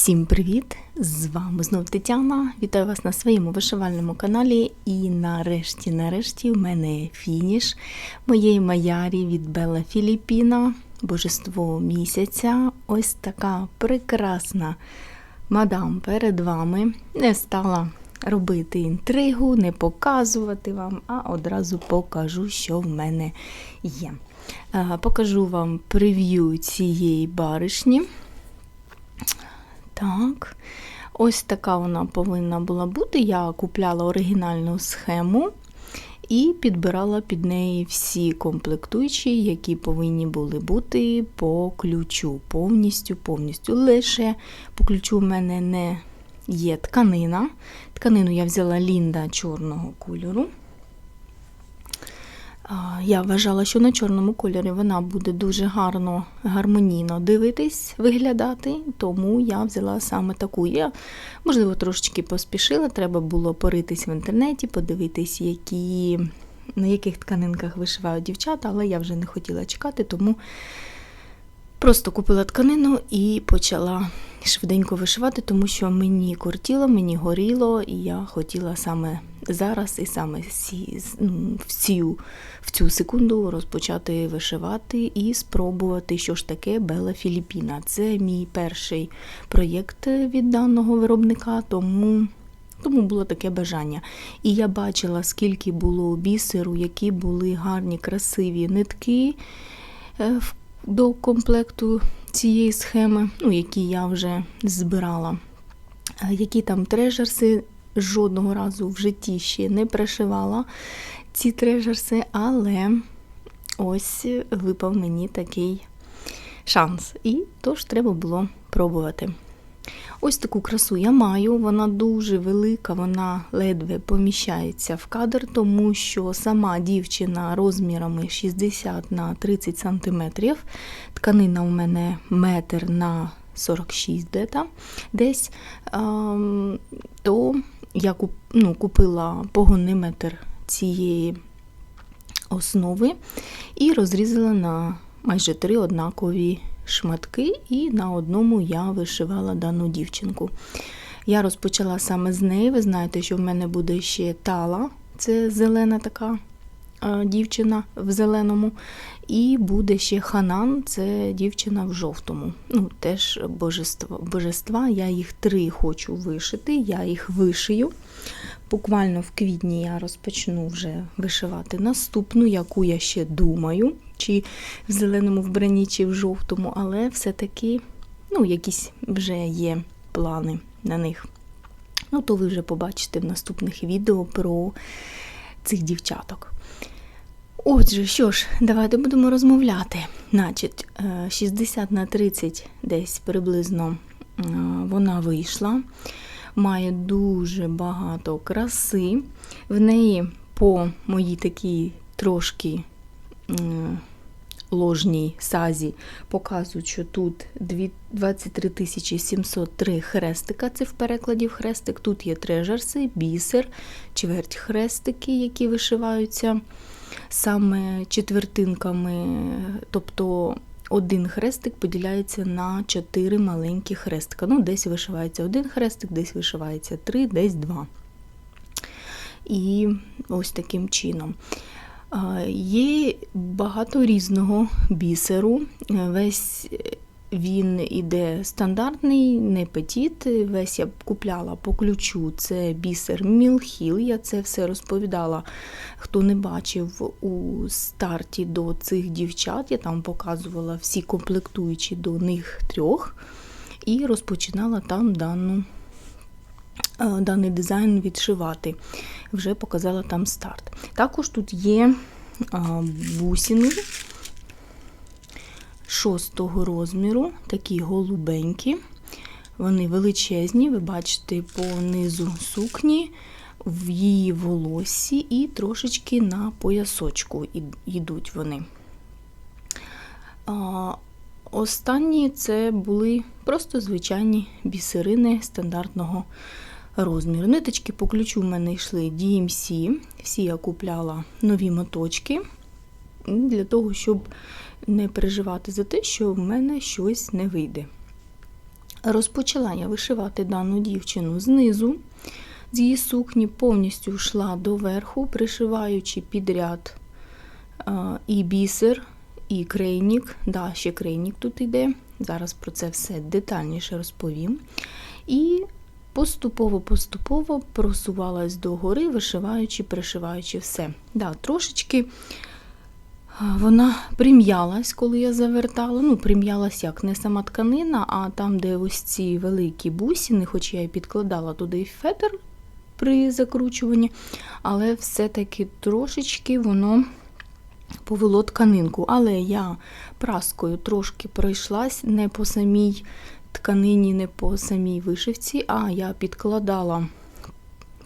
Всім привіт! З вами знов Тетяна. Вітаю вас на своєму вишивальному каналі. І нарешті, нарешті, в мене фініш моєї маярі від Бела Філіппіна, Божество місяця. Ось така прекрасна мадам перед вами. Не стала робити інтригу, не показувати вам, а одразу покажу, що в мене є. Е, Покажу вам прев'ю цієї баришні. Так, ось така вона повинна була бути. Я купляла оригінальну схему і підбирала під неї всі комплектуючі, які повинні були бути по ключу. Повністю, повністю. Лише по ключу в мене не є тканина. Тканину я взяла лінда чорного кольору. Я вважала, що на чорному кольорі вона буде дуже гарно, гармонійно дивитись, виглядати, тому я взяла саме таку. Я, можливо, трошечки поспішила, треба було поритись в інтернеті, подивитись, які, на яких тканинках вишивають дівчата, але я вже не хотіла чекати, тому просто купила тканину і почала швиденько вишивати, тому що мені кортіло, мені горіло, і я хотіла саме зараз і саме в, цю, в цю секунду розпочати вишивати і спробувати, що ж таке Бела Філіппіна. Це мій перший проєкт від даного виробника, тому. Тому було таке бажання. І я бачила, скільки було бісеру, які були гарні, красиві нитки е, в- до комплекту цієї схеми, ну, які я вже збирала. Е, Які там трежерси жодного разу в житті ще не пришивала ці трежерси, але ось випав мені такий шанс. І тож треба було пробувати. Ось таку красу я маю, вона дуже велика, вона ледве поміщається в кадр, тому що сама дівчина розмірами 60 на 30 см. Тканина у мене метр на 46 дета, десь. Ем, то я ну, купила погонний метр цієї основи і розрізала на майже три однакові шматки, і на одному я вишивала дану дівчинку. Я розпочала саме з неї. Ви знаєте, що в мене буде ще тала, це зелена така е, дівчина в зеленому. І буде ще ханан, це дівчина в жовтому. Ну, теж божества. божества. Я їх три хочу вишити, я їх вишию. Буквально в квітні я розпочну вже вишивати наступну, яку я ще думаю, чи в зеленому вбранні, чи в жовтому, але все-таки ну, якісь вже є плани на них. Ну, то ви вже побачите в наступних відео про цих дівчаток. Отже, що ж, давайте будемо розмовляти. Значить, е, 60 на 30 десь приблизно е, вона вийшла. Має дуже багато краси. В неї по моїй такій трошки ложній сазі показують, що тут 23 703 хрестика, це в перекладі в хрестик. Тут є трежерси, бісер, чверть хрестики, які вишиваються саме четвертинками, тобто один хрестик поділяється на чотири маленькі хрестика. Ну, десь вишивається один хрестик, десь вишивається три, десь два. І ось таким чином. Є багато різного бісеру. Е, Весь він іде стандартний, не петіт. Весь я купляла по ключу. Це бісер Мілхіл. Я це все розповідала. Хто не бачив у старті до цих дівчат, я там показувала всі комплектуючі до них трьох і розпочинала там дану. Е, Даний дизайн відшивати. Вже показала там старт. Також тут є а, бусини шостого розміру, такі голубенькі. Вони величезні, ви бачите по низу сукні, в її волосі і трошечки на поясочку йдуть вони. Останні це були просто звичайні бісерини стандартного розміру. Ниточки по ключу в мене йшли DMC. Всі я купляла нові моточки для того, щоб не переживати за те, що в мене щось не вийде. Розпочала я вишивати дану дівчину знизу. З її сукні повністю йшла до верху, пришиваючи підряд і бісер, і крейнік. Да, ще крейнік тут йде. Зараз про це все детальніше розповім. І поступово-поступово просувалась догори, вишиваючи, пришиваючи все. Да, Трошечки вона прим'ялась, коли я завертала. Ну, прим'ялась як не сама тканина, а там, де ось ці великі бусини, хоч я і підкладала туди фетр при закручуванні, але все-таки трошечки воно повело тканинку. Але я праскою трошки пройшлась не по самій тканині, не по самій вишивці, а я підкладала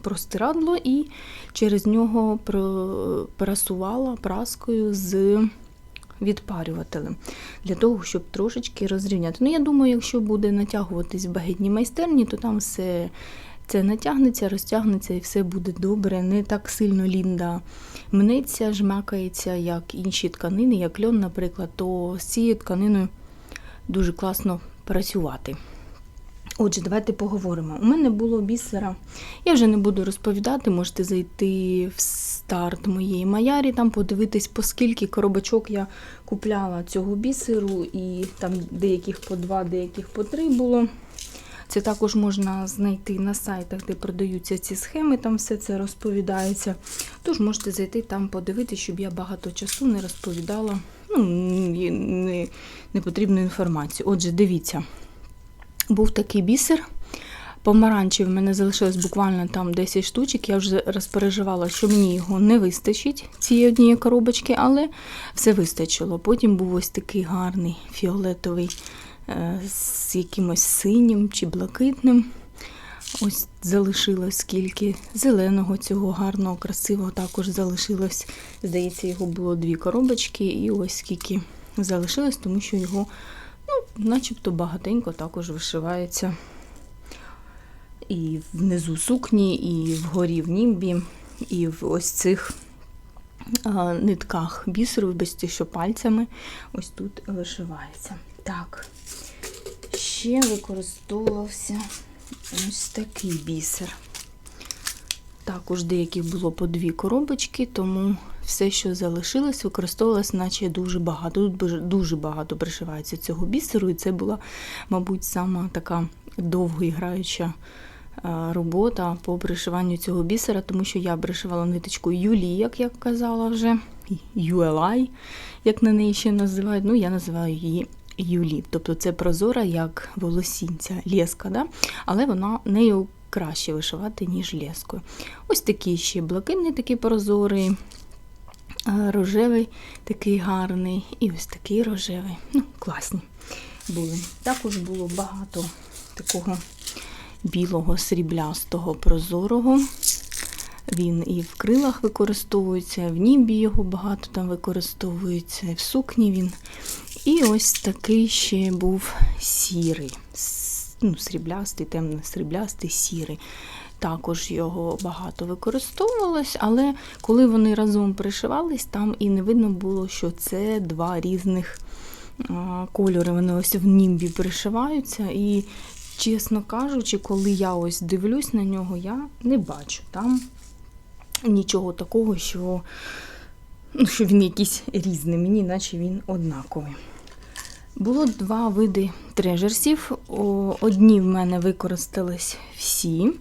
простирадло і через нього прасувала праскою з відпарювателем для того, щоб трошечки розрівняти. Ну, я думаю, якщо буде натягуватись в багетній майстерні, то там все це натягнеться, розтягнеться і все буде добре. Не так сильно лінда мнеться, жмакається, як інші тканини, як льон, наприклад, то з цією тканиною дуже класно працювати. Отже, давайте поговоримо. У мене було бісера. Я вже не буду розповідати, можете зайти в старт моєї маярі, там подивитись, по скільки коробочок я купляла цього бісеру, і там деяких по два, деяких по три було. Це також можна знайти на сайтах, де продаються ці схеми, там все це розповідається. Тож можете зайти там подивитися, щоб я багато часу не розповідала ну, не, не потрібну інформацію. Отже, дивіться був такий бісер. Помаранчів в мене залишилось буквально там 10 штучок. Я вже розпереживала, що мені його не вистачить, цієї однієї коробочки, але все вистачило. Потім був ось такий гарний фіолетовий е, з якимось синім чи блакитним. Ось залишилось скільки зеленого, цього гарного, красивого також залишилось. Здається, його було дві коробочки, і ось скільки залишилось, тому що його Ну, начебто багатенько також вишивається і внизу сукні, і вгорі в німбі, і в ось цих а, нитках бісеру, вибачте, що пальцями ось тут вишивається. Так, ще використовувався ось такий бісер. Також деяких було по дві коробочки, тому все, що залишилось, використовувалось, наче дуже багато. Тут дуже багато пришивається цього бісеру, і це була, мабуть, сама така довго граюча робота по пришиванню цього бісера, тому що я пришивала ниточку Юлі, як я казала вже, ULI, як на неї ще називають. Ну, я називаю її. Юлі, тобто це прозора, як волосінця, леска, да? але вона нею краще вишивати, ніж лескою. Ось такий ще блакитний, такий прозорий, рожевий, такий гарний, і ось такий рожевий. Ну, класні були. Також було багато такого білого сріблястого прозорого. Він і в крилах використовується, в німбі його багато там використовується, і в сукні він. І ось такий ще був сірий ну, сріблястий, темно-сріблястий, сірий. Також його багато використовувалось, але коли вони разом пришивались, там і не видно було, що це два різних кольори. Вони ось в німбі пришиваються. І, чесно кажучи, коли я ось дивлюсь на нього, я не бачу там нічого такого, що, ну, що він якийсь різний, мені наче він однаковий. Було два види трежерсів. Одні в мене використались всі.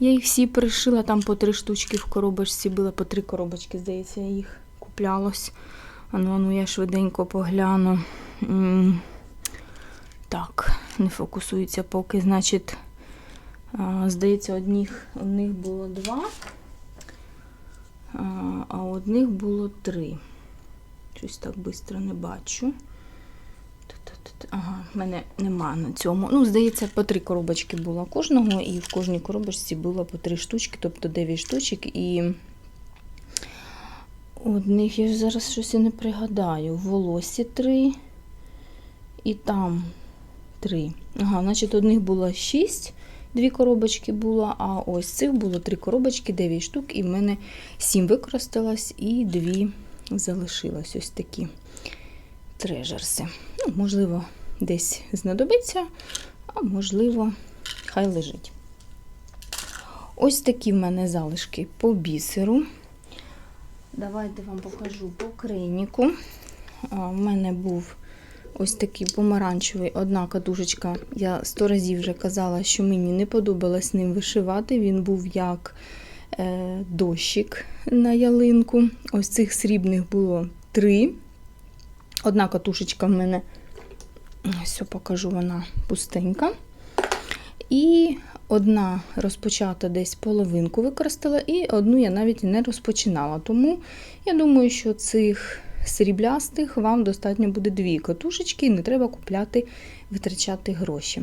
Я їх всі пришила, там по три штучки в коробочці було, по три коробочки, здається, їх куплялось. Ану, ану, я швиденько погляну. Так, не фокусується поки. Значить, здається, одних, одних було два, а одних було три. Щось так швидко не бачу. Ага, в мене нема на цьому. Ну, здається, по три коробочки було кожного, і в кожній коробочці було по три штучки, тобто 9 штучок. І одних я зараз щось і не пригадаю. В волосі три і там три. Ага, значить, одних було 6, дві коробочки було, а ось цих було три коробочки, 9 штук, і в мене 7 використалось і дві залишилось ось такі трежерси. Ну, Можливо, десь знадобиться, а можливо, хай лежить. Ось такі в мене залишки по бісеру. Давайте вам покажу по крейніку. У мене був ось такий помаранчевий, одна катушечка. Я сто разів вже казала, що мені не подобалось ним вишивати. Він був як е, дощик на ялинку. Ось цих срібних було три. Одна катушечка в мене, ось покажу, вона пустенька. І одна розпочата десь половинку використала, і одну я навіть не розпочинала. Тому я думаю, що цих сріблястих вам достатньо буде дві катушечки, не треба купляти, витрачати гроші.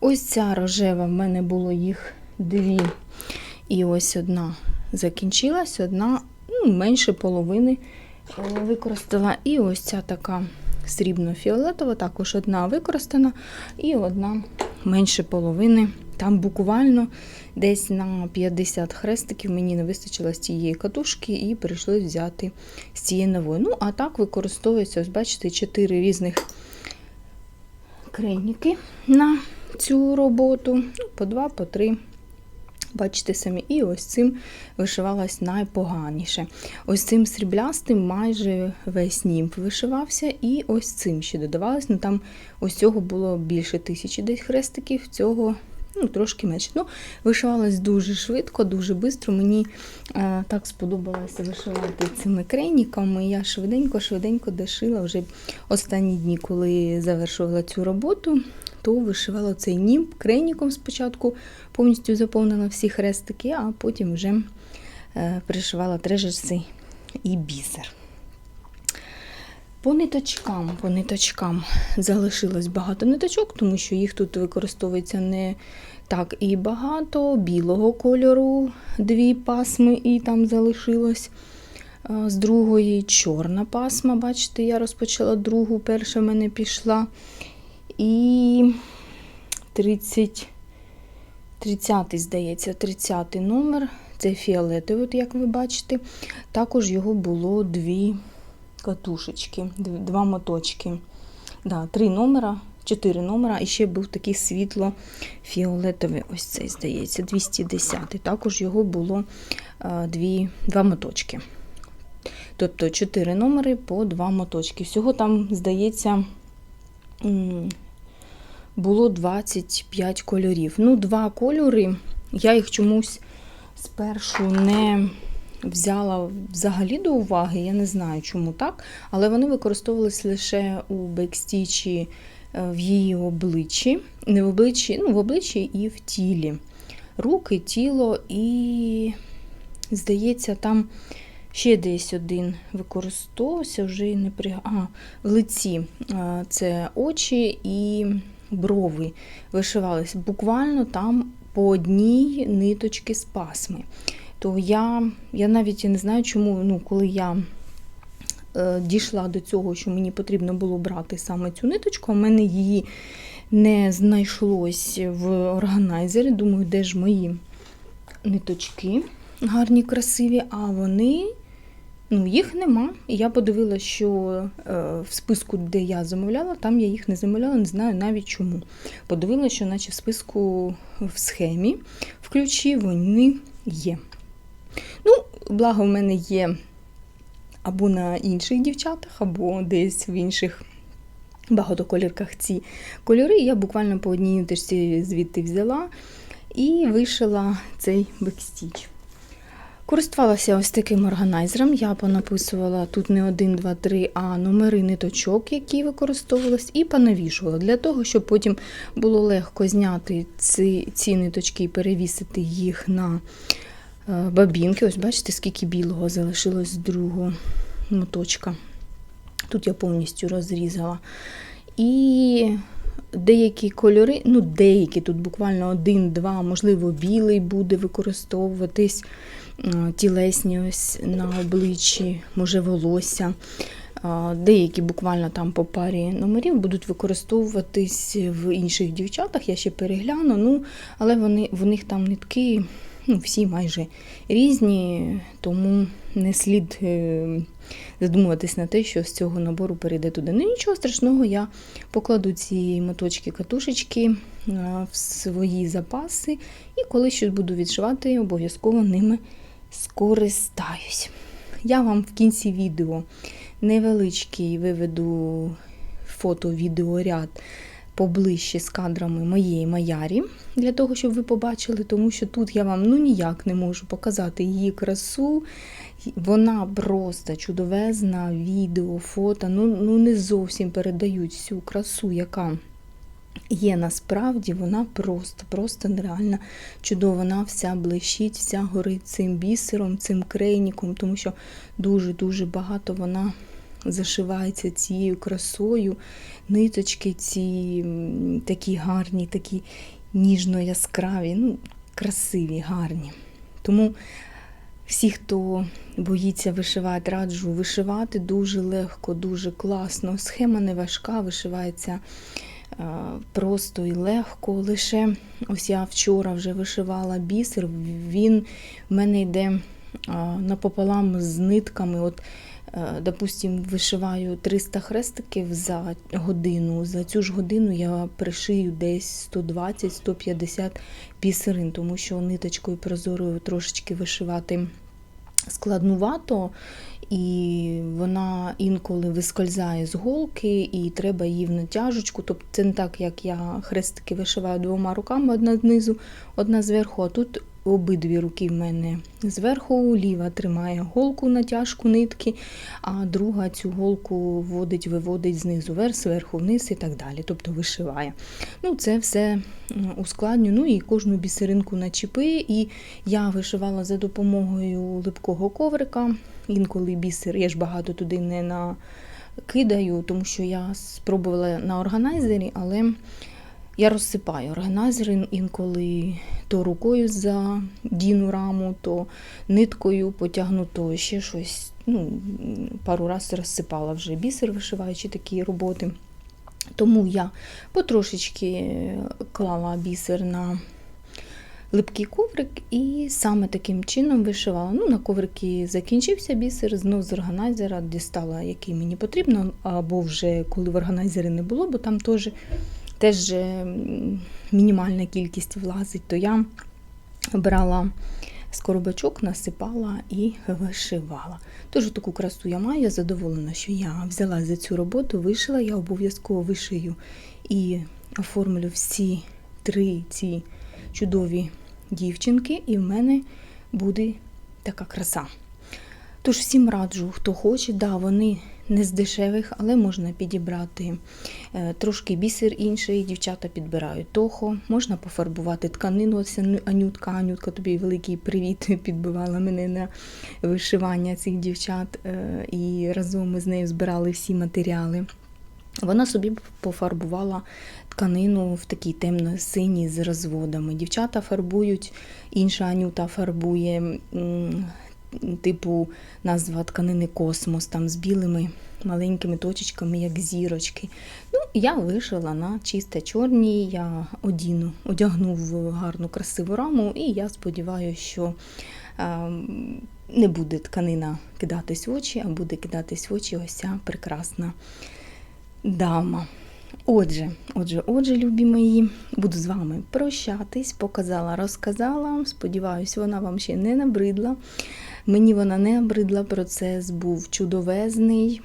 Ось ця рожева, в мене було їх дві. І ось одна закінчилась, одна ну, менше половини е, використала. І ось ця така срібно-фіолетова, також одна використана, і одна менше половини. Там буквально десь на 50 хрестиків мені не вистачило з цієї катушки, і прийшлось взяти з цієї нової. Ну, а так використовується, ось бачите, 4 різних крейніки на цю роботу. Ну, по 2, по 3. Бачите самі, і ось цим вишивалась найпоганіше. Ось цим сріблястим майже весь німф вишивався, і ось цим ще додавалось. Ну там ось цього було більше тисячі десь хрестиків, цього ну, трошки менше. Ну, Вишивалась дуже швидко, дуже швидко. Мені е, так сподобалося вишивати цими крейніками. Я швиденько-швиденько дошила вже останні дні, коли завершувала цю роботу то вишивала цей німб крейніком спочатку, повністю заповнила всі хрестики, а потім вже е, пришивала трежерси і бісер. По ниточкам, по ниточкам залишилось багато ниточок, тому що їх тут використовується не так і багато. Білого кольору дві пасми, і там залишилось. З другої чорна пасма, бачите, я розпочала другу, перша в мене пішла. І 30, 30 здається, 30 номер. Це фіолетовий, як ви бачите. Також його було дві катушечки, два моточки. Да, Три номера, чотири номера, і ще був такий світло-фіолетовий, ось цей, здається, 210 Також його було дві, два моточки. Тобто 4 номери по два моточки. Всього там, здається, було 25 кольорів. Ну, два кольори. Я їх чомусь спершу не взяла взагалі до уваги. Я не знаю, чому так. Але вони використовувалися лише у бекстічі е, в її обличчі. Не в обличчі, ну, в обличчі і в тілі. Руки, тіло, і, здається, там. Ще десь один використовувався, вже і не при... а, в лиці це очі і брови вишивалися. Буквально там по одній ниточці з пасми. То я я навіть не знаю, чому, ну, коли я е, дійшла до цього, що мені потрібно було брати саме цю ниточку, у мене її не знайшлось в органайзері. Думаю, де ж мої ниточки гарні, красиві, а вони Ну, їх нема. І я подивилася, що е, в списку, де я замовляла, там я їх не замовляла, не знаю навіть чому. Подивилася, що наче в списку в схемі в ключі вони є. Ну, благо, в мене є або на інших дівчатах, або десь в інших багатоколірках ці кольори. Я буквально по одній ниточці звідти взяла і вишила цей бекстіч. Користувалася ось таким органайзером. Я понаписувала тут не 1, 2, 3, а номери ниточок, які використовувалися, і понавішувала для того, щоб потім було легко зняти ці ці ниточки і перевісити їх на бабінки. Ось бачите, скільки білого залишилось з другого моточка. Тут я повністю розрізала. І деякі кольори, ну, деякі, тут буквально один-два, можливо, білий буде використовуватись. Е, тілесні ось на обличчі, може волосся. Е, деякі буквально там по парі номерів будуть використовуватись в інших дівчатах, я ще перегляну, ну, але вони, в них там нитки ну, всі майже різні, тому не слід е, задумуватись на те, що з цього набору перейде туди. Ну нічого страшного, я покладу ці моточки катушечки е, в свої запаси, і коли щось буду відшивати, обов'язково ними скористаюсь. Я вам в кінці відео невеличкий виведу фото-відеоряд поближче з кадрами моєї маярі, для того, щоб ви побачили, тому що тут я вам ну ніяк не можу показати її красу. Вона просто чудовезна, відео, фото, ну, ну не зовсім передають всю красу, яка є насправді, вона просто, просто нереально чудова. Вона вся блищить, вся горить цим бісером, цим крейніком, тому що дуже-дуже багато вона зашивається цією красою. Ниточки ці такі гарні, такі ніжно яскраві, ну, красиві, гарні. Тому всі, хто боїться вишивати, раджу вишивати дуже легко, дуже класно. Схема не важка, вишивається е, просто і легко. Лише ось я вчора вже вишивала бісер, він в мене йде е, напополам з нитками. От, Допустим, вишиваю 300 хрестиків за годину. За цю ж годину я пришию десь 120-150 бісерин, тому що ниточкою прозорою трошечки вишивати складнувато, і вона інколи вискользає з голки, і треба її в натяжечку. Тобто це не так, як я хрестики вишиваю двома руками, одна знизу, одна зверху, а тут обидві руки в мене зверху, ліва тримає голку натяжку нитки, а друга цю голку вводить, виводить знизу вверх, зверху вниз і так далі. Тобто вишиває. Ну, Це все м, ускладню. Ну і кожну бісеринку на чіпи. І я вишивала за допомогою липкого коврика. Інколи бісер, я ж багато туди не накидаю, тому що я спробувала на органайзері, але я розсипаю органайзер інколи то рукою задіну раму, то ниткою потягну, то ще щось. Ну, пару разів розсипала вже бісер, вишиваючи такі роботи. Тому я потрошечки клала бісер на липкий коврик і саме таким чином вишивала. Ну, На коврики закінчився бісер, знов з органайзера дістала, який мені потрібно, або вже коли в органайзері не було, бо там теж теж мінімальна кількість влазить, то я брала з коробочок, насипала і вишивала. Тож таку красу я маю, я задоволена, що я взяла за цю роботу, вишила, я обов'язково вишию і оформлю всі три ці чудові дівчинки, і в мене буде така краса. Тож всім раджу, хто хоче, да, вони не з дешевих, але можна підібрати е, трошки бісер інший. Дівчата підбирають тохо, можна пофарбувати тканину. Ось Анютка, Анютка, тобі великий привіт підбивала мене на вишивання цих дівчат, е, і разом ми з нею збирали всі матеріали. Вона собі пофарбувала тканину в такій темно-синій з розводами. Дівчата фарбують, інша Анюта фарбує типу назва тканини космос, там з білими маленькими точечками, як зірочки. Ну, я вишила на чисте чорній, я одіну, одягну в гарну красиву раму, і я сподіваюся, що е, не буде тканина кидатись в очі, а буде кидатись в очі ось ця прекрасна дама. Отже, отже, отже, любі мої, буду з вами прощатись, показала, розказала. Сподіваюсь, вона вам ще не набридла. Мені вона не набридла, процес був чудовезний.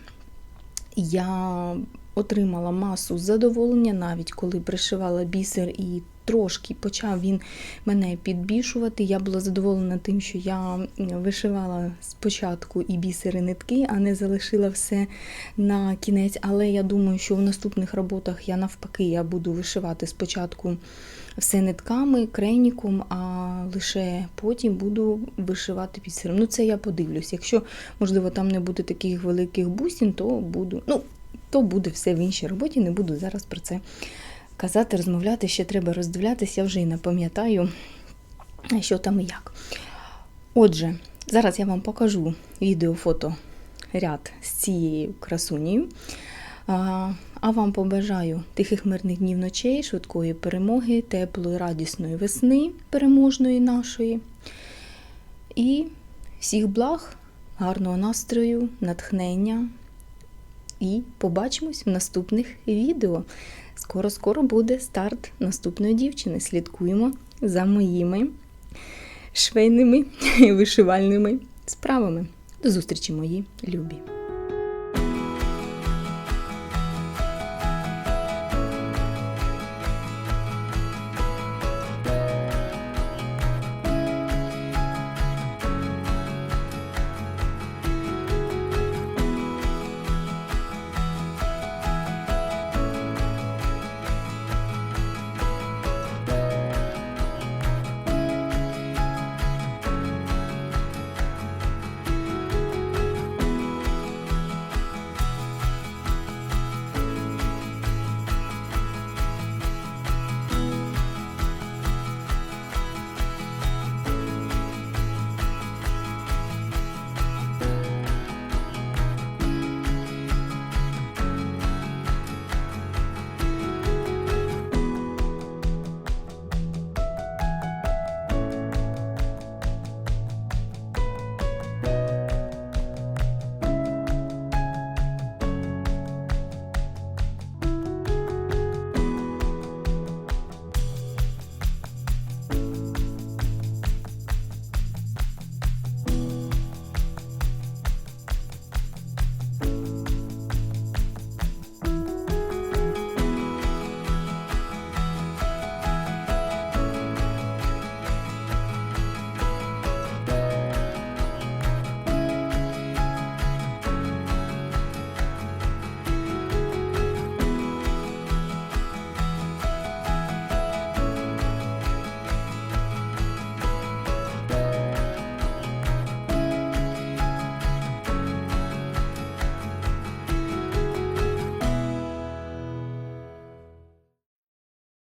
Я отримала масу задоволення, навіть коли пришивала бісер і трошки почав він мене підбільшувати. Я була задоволена тим, що я вишивала спочатку і бісери нитки, а не залишила все на кінець. Але я думаю, що в наступних роботах я навпаки я буду вишивати спочатку все нитками, крейніком, а лише потім буду вишивати бісером. Ну, це я подивлюсь. Якщо, можливо, там не буде таких великих бусин, то буду. Ну, то буде все в іншій роботі, не буду зараз про це казати, розмовляти, ще треба роздивлятися, я вже і не пам'ятаю, що там і як. Отже, зараз я вам покажу відео-фото ряд з цією красунею. А, а вам побажаю тихих мирних днів ночей, швидкої перемоги, теплої, радісної весни, переможної нашої. І всіх благ, гарного настрою, натхнення. І побачимось в наступних відео. скоро-скоро буде старт наступної дівчини. Слідкуємо за моїми швейними і вишивальними справами. До зустрічі, мої любі!